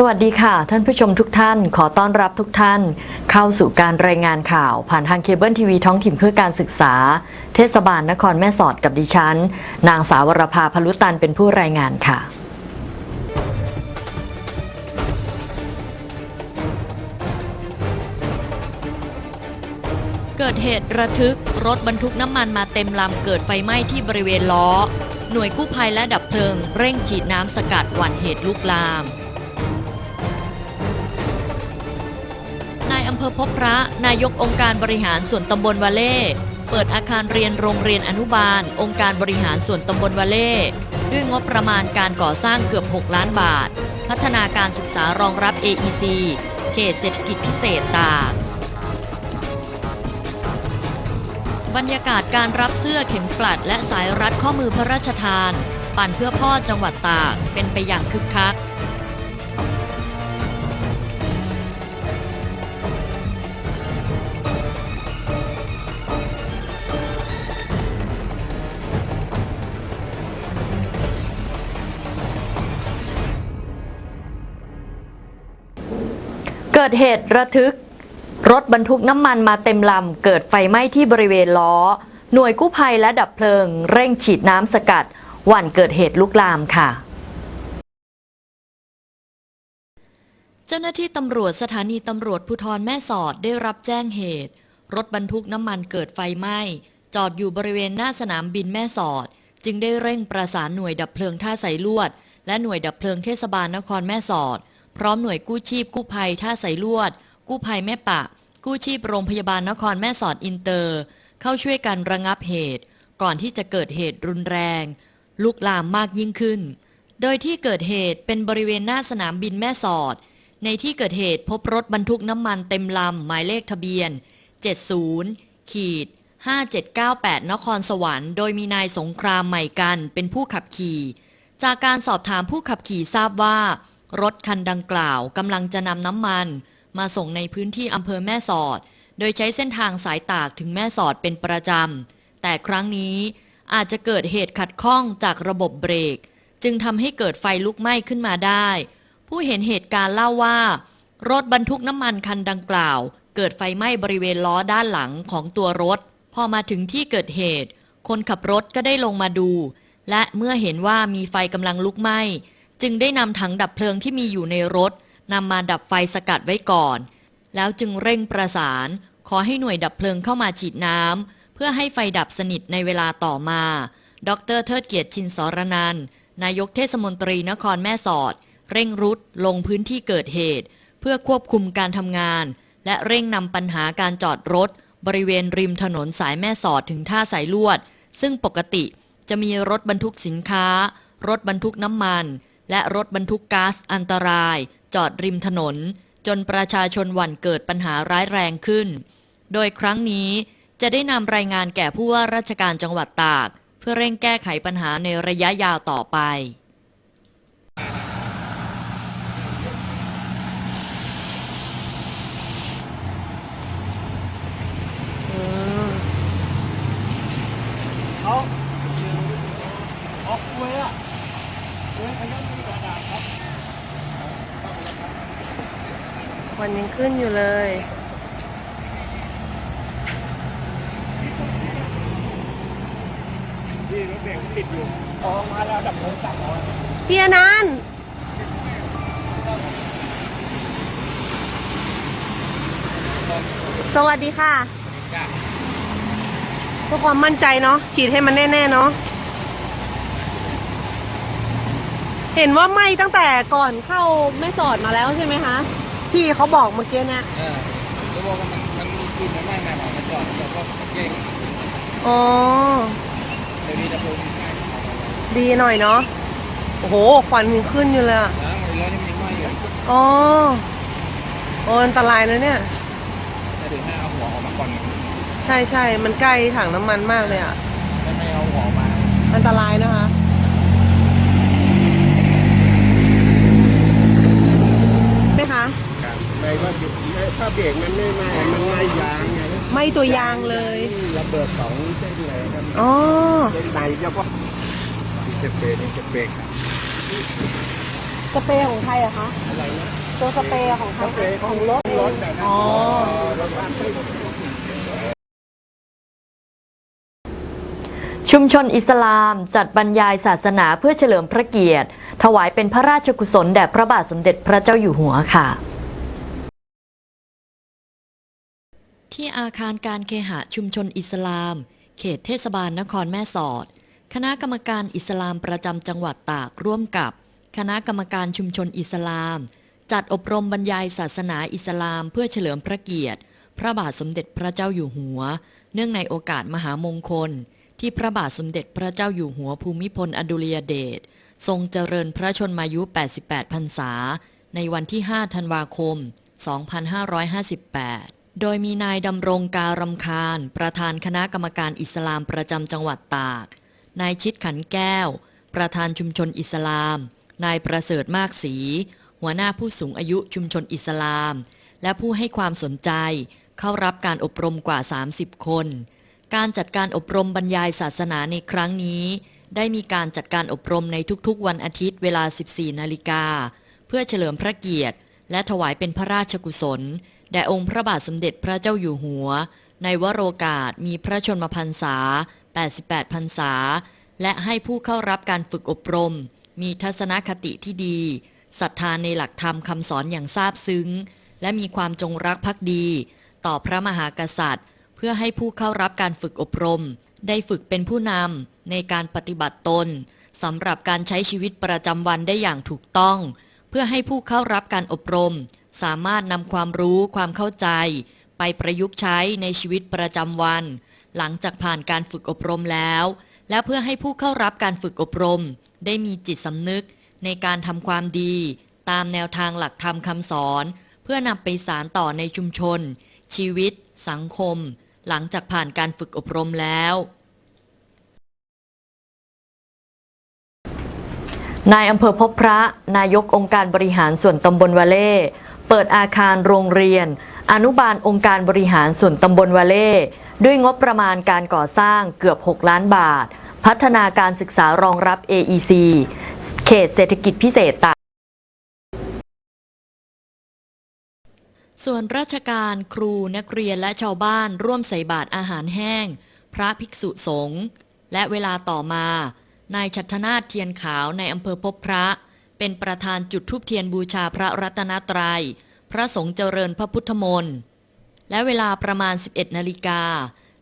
สวัสดีค่ะ ท่านผู้ชมทุกท่าน ขอต้อนรับทุกท่าน เข้าสู่การรายงานข่าว ผ่านทางเคเบิลทีวีท้องถิ่นเพื่อการศึกษา เทศบาลนครแม่สอดกับดิฉัน นางสาวรภาพลุตันเป็นผู้รายงานค่ะเกิดเหตุระทึกรถบรรทุกน้ำมันมาเต็มลำเกิดไฟไหม้ที่บริเวณล้อ หน่วยกู้ภัยและดับเพลิง เร่งฉีดน้ำสกัดหวั่นเหตุลุกลาม นายอำเภอพบพระ นายกองค์การบริหารส่วนตำบลวาเล่ เปิดอาคารเรียนโรงเรียนอนุบาล องค์การบริหารส่วนตำบลวาเล่ ด้วยงบประมาณการก่อสร้างเกือบ 6 ล้านบาท พัฒนาการศึกษารองรับ AEC เขตเศรษฐกิจพิเศษตากบรรยากาศการรับเสื้อเข็มกลัดและสายรัดข้อมือพระราชทาน ปั่นเพื่อพ่อจังหวัดตากเป็นไปอย่างคึกคัก ดเหตุระทึก รถบรรทุกน้ำมันมาเต็มลำ เกิดไฟไหม้ที่บริเวณล้อ หน่วยกู้ภัยและดับเพลิง เร่งฉีดน้ำสกัดหวั่นเกิดเหตุลุกลามค่ะ เจ้าหน้าที่ตำรวจสถานีตำรวจภูธรแม่สอดได้รับแจ้งเหตุ รถบรรทุกน้ำมันเกิดไฟไหม้ จอดอยู่บริเวณหน้าสนามบินแม่สอด จึงได้เร่งประสานหน่วยดับเพลิงท่าสายลวด และหน่วยดับเพลิงเทศบาลนครแม่สอด พร้อมหน่วยกู้ชีพกู้ภัยท่าสายลวด กู้ภัยแม่ปะ กู้ชีพโรงพยาบาลนครแม่สอดอินเตอร์ เข้าช่วยกันระงับเหตุ ก่อนที่จะเกิดเหตุรุนแรง ลุกลามมากยิ่งขึ้น โดยที่เกิดเหตุเป็นบริเวณหน้าสนามบินแม่สอด ในที่เกิดเหตุพบรถบรรทุกน้ำมันเต็มลำหมายเลขทะเบียน 70 ขีด5798 นครสวรรค์ โดยมีนายสงครามใหม่กันเป็นผู้ขับขี่ จากการสอบถามผู้ขับขี่ทราบว่า รถคันดังกล่าวกำลังจะนำน้ำมัน มาส่งในพื้นที่อำเภอแม่สอด โดยใช้เส้นทางสายตากถึงแม่สอดเป็นประจำ แต่ครั้งนี้อาจจะเกิดเหตุขัดข้องจากระบบเบรก จึงทำให้เกิดไฟลุกไหม้ขึ้นมาได้ ผู้เห็นเหตุการณ์เล่าว่า รถบรรทุกน้ำมันคันดังกล่าว เกิดไฟไหม้บริเวณล้อด้านหลังของตัวรถ พอมาถึงที่เกิดเหตุ คนขับรถก็ได้ลงมาดู และเมื่อเห็นว่ามีไฟกำลังลุกไหม้ จึงได้นำถังดับเพลิงที่มีอยู่ในรถนำมาดับไฟสกัดไว้ก่อน แล้วจึงเร่งประสาน ขอให้หน่วยดับเพลิงเข้ามาฉีดน้ำเพื่อให้ไฟดับสนิทในเวลาต่อมา ดรเทิดเกียรติชินสรนันนายกเทศมนตรีนครแม่สอด เร่งรุดลงพื้นที่เกิดเหตุ เพื่อควบคุมการทำงาน และเร่งนำปัญหาการจอดรถ บริเวณริมถนนสายแม่สอดถึงท่าสายลวด ซึ่งปกติจะมีรถบรรทุกสินค้า รถบรรทุกน้ำมัน และรถบรรทุกก๊าซอันตราย จอดริมถนน จนประชาชนหวั่นเกิดปัญหาร้ายแรงขึ้น โดยครั้งนี้จะได้นำรายงานแก่ผู้ว่าราชการจังหวัดตาก เพื่อเร่งแก้ไขปัญหาในระยะยาวต่อไป เขาออกคุยอะคุยพยัญชนะกระดาษครับ วันยังขึ้นอยู่เลยที่รถเบรกติดอยู่ออกมาแล้วดับเพลิงสั่งเอาพี่อนันต์สวัสดีค่ะจ้ะเพื่อความมั่นใจเนาะฉีดให้มันแน่ๆเนาะเห็นว่าไหม้ตั้งแต่ก่อนเข้าแม่สอดมาแล้วใช่ไหมคะ พี่เขาบอกเมื่อกี้เนี่ยเออจะบอกว่ามันมันมีกลินมันไหม้ไหม้หมอมาจอดแล้วก็เก่งอ๋อ เดี๋ยวมีดับเพลิงมีไหม้ดีหน่อยเนาะ โอ้โหควันยังขึ้นอยู่เลยอะล้างหมดแล้วนี่มันยังไหม้อยู่อ๋อโอ้อันตรายนะเนี่ย แต่ถึงให้เอาหัวออกมาก่อนใช่ใช่มันใกล้ถังน้ำมันมากเลยอะ ถ้าไม่เอาหัวออกมา อันตรายนะคะ ไหมคะ ไม่ว่าหยุดไม่ถ้า เบรกมันไม่ไหม้มันไหม้ยางไงไหม้ตัวยางเลยระเบิดสองเส้นเลยครับอ๋อเส้นในเฉพาะที่จะเบรกนี่จะเบรกสเปรย์ของใครอะคะอะไรนะตัวสเปรย์ของใครสเปรย์ของรถรถแต่นะอ๋อรถบ้านที่ชุมชนอิสลามจัดบรรยายศาสนาเพื่อเฉลิมพระเกียรติ ถวายเป็นพระราชกุศลแด่พระบาทสมเด็จพระเจ้าอยู่หัวค่ะ ที่อาคารการเคหะชุมชนอิสลาม เขตเทศบาลนครแม่สอด คณะกรรมการอิสลามประจำจังหวัดตากร่วมกับ คณะกรรมการชุมชนอิสลาม จัดอบรมบรรยายศาสนาอิสลามเพื่อเฉลิมพระเกียรติ พระบาทสมเด็จพระเจ้าอยู่หัว เนื่องในโอกาสมหามงคล ที่พระบาทสมเด็จพระเจ้าอยู่หัวภูมิพลอดุลยเดชทรงเจริญพระชนมายุ 88 พรรษา ในวันที่ 5 ธันวาคม 2558 โดยมีนายดำรงการำคาญ ประธานคณะกรรมการอิสลามประจำจังหวัดตาก นายชิดขันแก้ว ประธานชุมชนอิสลาม นายประเสริฐมากศรีหัวหน้าผู้สูงอายุชุมชนอิสลาม และผู้ให้ความสนใจเข้ารับการอบรมกว่า 30 คน การจัดการอบรมบรรยายศาสนาในครั้งนี้ ได้มีการจัดการอบรมในทุกๆ วันอาทิตย์เวลา 14 นาฬิกา เพื่อเฉลิมพระเกียรติ และถวายเป็นพระราชกุศล แด่องค์พระบาทสมเด็จพระเจ้าอยู่หัว ในวโรกาสมีพระชนมพรรษา 88 พรรษา และให้ผู้เข้ารับการฝึกอบรม มีทัศนคติที่ดีศรัทธาในหลักธรรมคำสอนอย่างซาบซึ้ง และมีความจงรักภักดี ต่อพระมหากษัตริย์ เพื่อให้ผู้เข้ารับการฝึกอบรม ได้ฝึกเป็นผู้นำในการปฏิบัติตนสำหรับการใช้ชีวิตประจำวันได้อย่างถูกต้อง เพื่อให้ผู้เข้ารับการอบรม สามารถนำความรู้ความเข้าใจ ไปประยุกต์ใช้ในชีวิตประจำวัน หลังจากผ่านการฝึกอบรมแล้ว และเพื่อให้ผู้เข้ารับการฝึกอบรม ได้มีจิตสำนึกในการทำความดี ตามแนวทางหลักธรรมคำสอน เพื่อนำไปสารต่อในชุมชน ชีวิต สังคม หลังจากผ่านการฝึกอบรมแล้วนายอำเภอพบพระ นายกองค์การบริหารส่วนตำบลวาเล่ เปิดอาคารโรงเรียน อนุบาลองค์การบริหารส่วนตำบลวาเล่ ด้วยงบประมาณการก่อสร้างเกือบ 6 ล้านบาท พัฒนาการศึกษารองรับ AEC เขตเศรษฐกิจพิเศษตาส่วนราชการครูนักเรียนและชาวบ้านร่วมใส่บาตรอาหารแห้ง พระภิกษุสงฆ์และเวลาต่อมา นายชัทนาถเทียนขาวในอำเภอพบพระ เป็นประธานจุดธูปเทียนบูชาพระรัตนตรยัย พระสงฆ์เจริญพระพุทธมนต์ และเวลาประมาณ 11 นาฬิกา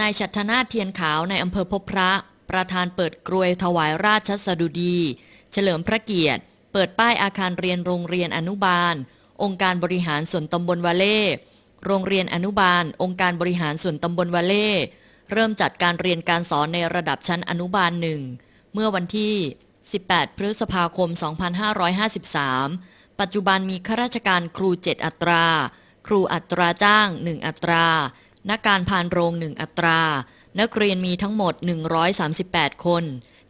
นายชัทนาถเทียนขาวในอำเภอพบพระ ประธานเปิดกรวยถวายราชสดุดี เฉลิมพระเกียรติ เปิดป้ายอาคารเรียนโรงเรียนอนุบาล องค์การบริหารส่วนตำบลวาเล่ โรงเรียนอนุบาล องค์การบริหารส่วนตำบลวาเล่ เริ่มจัดการเรียนการสอนในระดับชั้นอนุบาลหนึ่ง เมื่อวันที่ 18 พฤษภาคม 2553 ปัจจุบันมีข้าราชการครู 7 อัตรา ครูอัตราจ้าง 1 อัตรา นักการพานโรง 1 อัตรา นักเรียนมีทั้งหมด 138 คน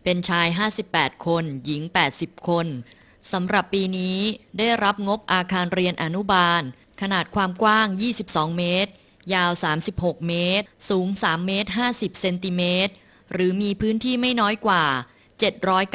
เป็นชาย 58 คน หญิง 80 คนสำหรับปีนี้ได้รับงบอาคารเรียนอนุบาล ขนาดความกว้าง 22 เมตร ยาว 36 เมตร สูง 3 เมตร 50 เซนติเมตร หรือมีพื้นที่ไม่น้อยกว่า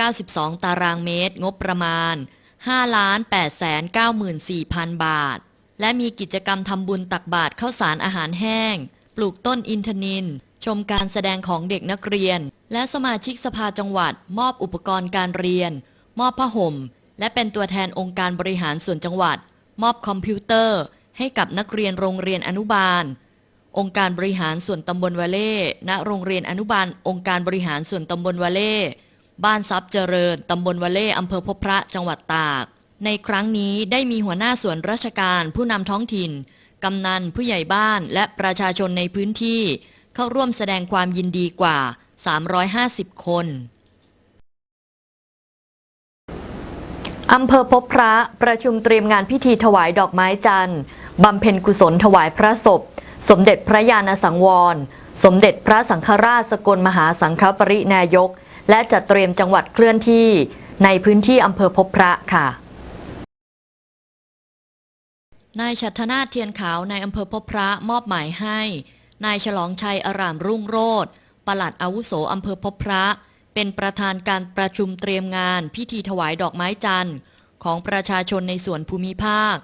792 ตารางเมตร งบประมาณ 5,894,000 บาท และมีกิจกรรมทำบุญตักบาตรข้าวสารอาหารแห้ง ปลูกต้นอินทนิน ชมการแสดงของเด็กนักเรียน และสมาชิกสภาจังหวัด มอบอุปกรณ์การเรียน มอบผ้าห่ม และเป็นตัวแทนองค์การบริหารส่วนจังหวัด มอบคอมพิวเตอร์ ให้กับนักเรียนโรงเรียนอนุบาลองค์การบริหารส่วนตำบลวาเล่ ณ โรงเรียนอนุบาล องค์การบริหารส่วนตำบลวาเล่ บ้านทรัพย์เจริญ ตำบลวาเล่อำเภอพบพระจังหวัดตาก ในครั้งนี้ได้มีหัวหน้าส่วนราชการผู้นำท้องถิ่น กำนันผู้ใหญ่บ้านและประชาชนในพื้นที่ เข้าร่วมแสดงความยินดีกว่า 350 คนอำเภอพบพระประชุมเตรียมงานพิธีถวายดอกไม้จันทร์บำเพ็ญกุศลถวายพระศพ สมเด็จพระญาณสังวร สมเด็จพระสังฆราชสกลมหาสังฆปรินายก และจัดเตรียมจังหวัดเคลื่อนที่ในพื้นที่อำเภอพบพระค่ะนายชัทนาถเทียนขาวในอำเภอพบพระมอบหมายให้ นายฉลองชัยอารามรุ่งโรธปลัดอาวุโสอำเภอพบพระ เป็นประธานการประชุมเตรียมงานพิธีถวายดอกไม้จันทร์ ของประชาชนในส่วนภูมิภาค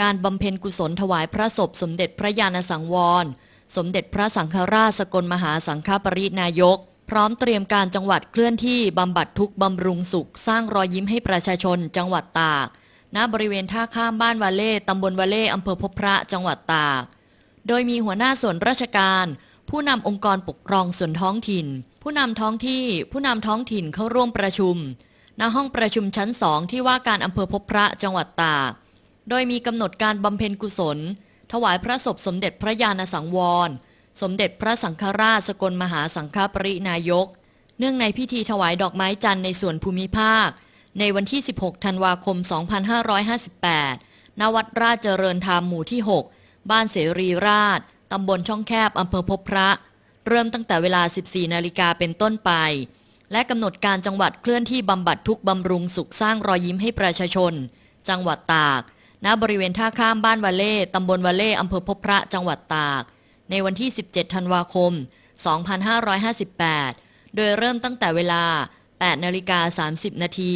การบำเพ็ญกุศลถวายพระศพสมเด็จพระยาณสังวร สมเด็จพระสังฆราชสกลมหาสังฆปรินายก พร้อมเตรียมการจังหวัดเคลื่อนที่บำบัดทุกข์บำรุงสุข สร้างรอยยิ้มให้ประชาชน จังหวัดตาก ณ บริเวณท่าข้ามบ้านวาเล่ตำบลวาเล่อำเภอพบพระ จังหวัดตาก โดยมีหัวหน้าส่วนราชการ ผู้นำองค์กรปกครองส่วนท้องถิ่น ผู้นำท้องที่ ผู้นำท้องถิ่นเข้าร่วมประชุม ณ ห้องประชุมชั้นสองที่ว่าการอำเภอพบพระ จังหวัดตาก โดยมีกำหนดการบำเพ็ญกุศล ถวายพระศพสมเด็จพระญาณสังวร สมเด็จพระสังฆราชสกลมหาสังฆปรินายก เนื่องในพิธีถวายดอกไม้จันทร์ในส่วนภูมิภาค ในวันที่ 16 ธันวาคม 2558 ณ วัดราชเจริญธรรมหมู่ที่ 6 บ้านเสรีราช ตำบลช่องแคบ อำเภอพบพระ เริ่มตั้งแต่เวลา 14 นาฬิกาเป็นต้นไป และกำหนดการจังหวัดเคลื่อนที่บำบัดทุกบำรุงสุขสร้างรอยยิ้มให้ประชาชน จังหวัดตาก ณ บริเวณท่าข้ามบ้านวาเล่ตำบลวาเล่อำเภอพบพระ จังหวัดตาก ในวันที่ 17 ธันวาคม 2558 โดยเริ่มตั้งแต่เวลา 8 นาฬิกา 30 นาที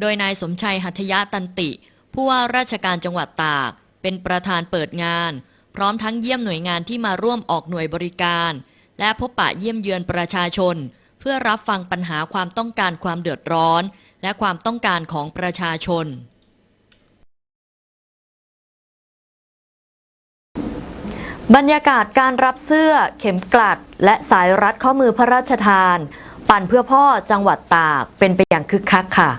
โดยนายสมชัยหัตยะตันติ ผู้ว่าราชการจังหวัดตาก เป็นประธานเปิดงาน พร้อมทั้งเยี่ยมหน่วยงานที่มาร่วมออกหน่วยบริการ และพบปะเยี่ยมเยือนประชาชน เพื่อรับฟังปัญหาความต้องการความเดือดร้อน และความต้องการของประชาชน บรรยากาศการรับเสื้อเข็มกลัด และสายรัดข้อมือพระราชทาน ปั่นเพื่อพ่อจังหวัดตากเป็นไปอย่างคึกคักค่ะ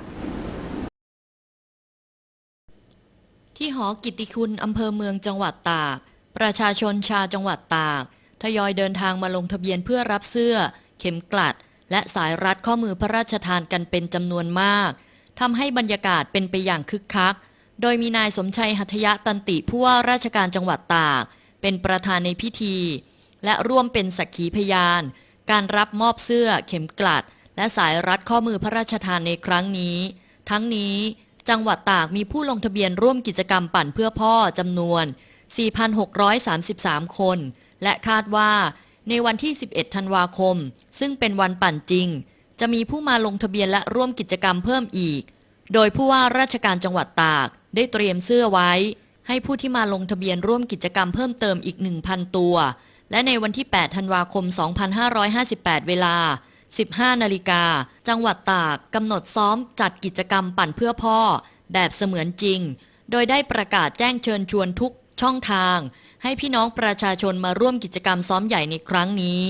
ที่หอกิติคุณอำเภอเมืองจังหวัดตาก ประชาชนชาวจังหวัดตาก ทยอยเดินทางมาลงทะเบียนเพื่อรับเสื้อ เข็มกลัด และสายรัดข้อมือพระราชทานกันเป็นจำนวนมากทำให้บรรยากาศเป็นไปอย่างคึกคัก โดยมีนายสมชัยหัตยะตันติผู้ว่าราชการจังหวัดตาก เป็นประธานในพิธี และร่วมเป็นสักขีพยาน การรับมอบเสื้อเข็มกลัด และสายรัดข้อมือพระราชทานในครั้งนี้ ทั้งนี้จังหวัดตากมีผู้ลงทะเบียนร่วมกิจกรรมปั่นเพื่อพ่อจำนวน 4,633 คน และคาดว่าในวันที่ 11 ธันวาคม ซึ่งเป็นวันปั่นจริง จะมีผู้มาลงทะเบียนและร่วมกิจกรรมเพิ่มอีก โดยผู้ว่าราชการจังหวัดตากได้เตรียมเสื้อไว้ ให้ผู้ที่มาลงทะเบียนร่วมกิจกรรมเพิ่มเติมอีก 1,000 ตัว และในวันที่ 8 ธันวาคม 2558 เวลา 15 นาฬิกา จังหวัดตากกำหนดซ้อมจัดกิจกรรมปั่นเพื่อพ่อ แบบเสมือนจริง โดยได้ประกาศแจ้งเชิญชวนทุกช่องทาง ให้พี่น้องประชาชนมาร่วมกิจกรรมซ้อมใหญ่ในครั้งนี้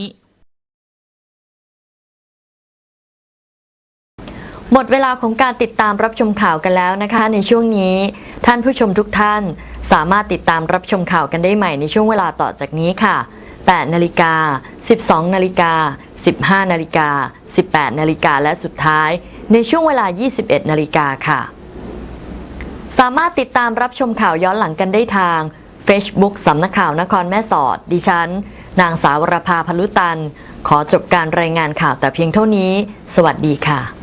หมดเวลาของการติดตามรับชมข่าวกันแล้วนะคะ ในช่วงนี้ท่านผู้ชมทุกท่าน สามารถติดตามรับชมข่าวกันได้ใหม่ในช่วงเวลาต่อจากนี้ค่ะ 8 นาฬิกา 12 นาฬิกา 15 นาฬิกา 18 นาฬิกาและสุดท้าย ในช่วงเวลา 21 นาฬิกาค่ะ สามารถติดตามรับชมข่าวย้อนหลังกันได้ทาง Facebook สำนักข่าวนครแม่สอด ดิฉัน นางสาวรภาพลุตัน ขอจบการรายงานข่าวแต่เพียงเท่านี้ สวัสดีค่ะ